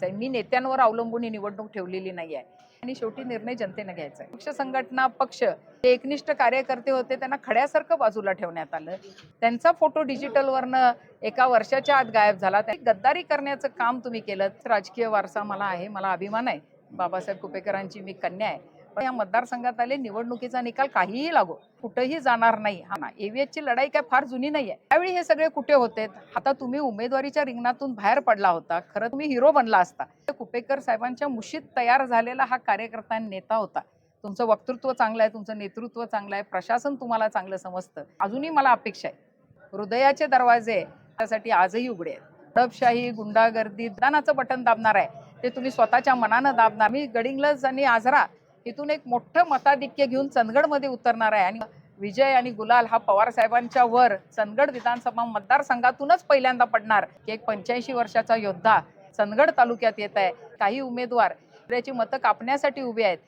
घ्यायचा आहे मी नेत्यांवर अवलंबून ही निवडणूक ठेवलेली नाही आहे. आणि शेवटी निर्णय जनतेनं घ्यायचा आहे पक्ष संघटना पक्ष जे एकनिष्ठ कार्यकर्ते होते त्यांना खड्यासारखं बाजूला ठेवण्यात आलं. त्यांचा फोटो डिजिटलवरनं एका वर्षाच्या आत गायब झाला. त्या गद्दारी करण्याचं काम तुम्ही केलं राजकीय वारसा मला आहे मला अभिमान आहे. बाबासाहेब कुपेकरांची मी कन्या आहे. पण या मतदारसंघात आले निवडणुकीचा निकाल काहीही लागो कुठंही जाणार नाही. हा ना एव्हीएसची लढाई काय फार जुनी नाही आहे त्यावेळी हे सगळे कुठे होते? आता तुम्ही उमेदवारीच्या रिंगणातून बाहेर पडला होता. खरं तुम्ही हिरो बनला असता. कुपेकर साहेबांच्या मुशीत तयार झालेला हा कार्यकर्ता आणि नेता होता. तुमचं वक्तृत्व चांगलं आहे तुमचं नेतृत्व चांगलं आहे प्रशासन तुम्हाला चांगलं समजतं. अजूनही मला अपेक्षा आहे. हृदयाचे दरवाजे त्यासाठी आजही उघडे आहेत. दडपशाही गुंडागर्दी दानाचं बटन दाबणार आहे. ते तुम्ही स्वतःच्या मनानं दाबणार. मी गडिंग्लज आणि आजरा तिथून एक मोठं मताधिक्य घेऊन चंदगडमध्ये उतरणार आहे. आणि विजय आणि गुलाल हा पवार साहेबांच्या वर चंदगड विधानसभा मतदारसंघातूनच पहिल्यांदा पडणार. की एक पंच्याऐंशी वर्षाचा योद्धा चंदगड तालुक्यात येत आहे. काही उमेदवार त्याची मतं कापण्यासाठी उभे आहेत.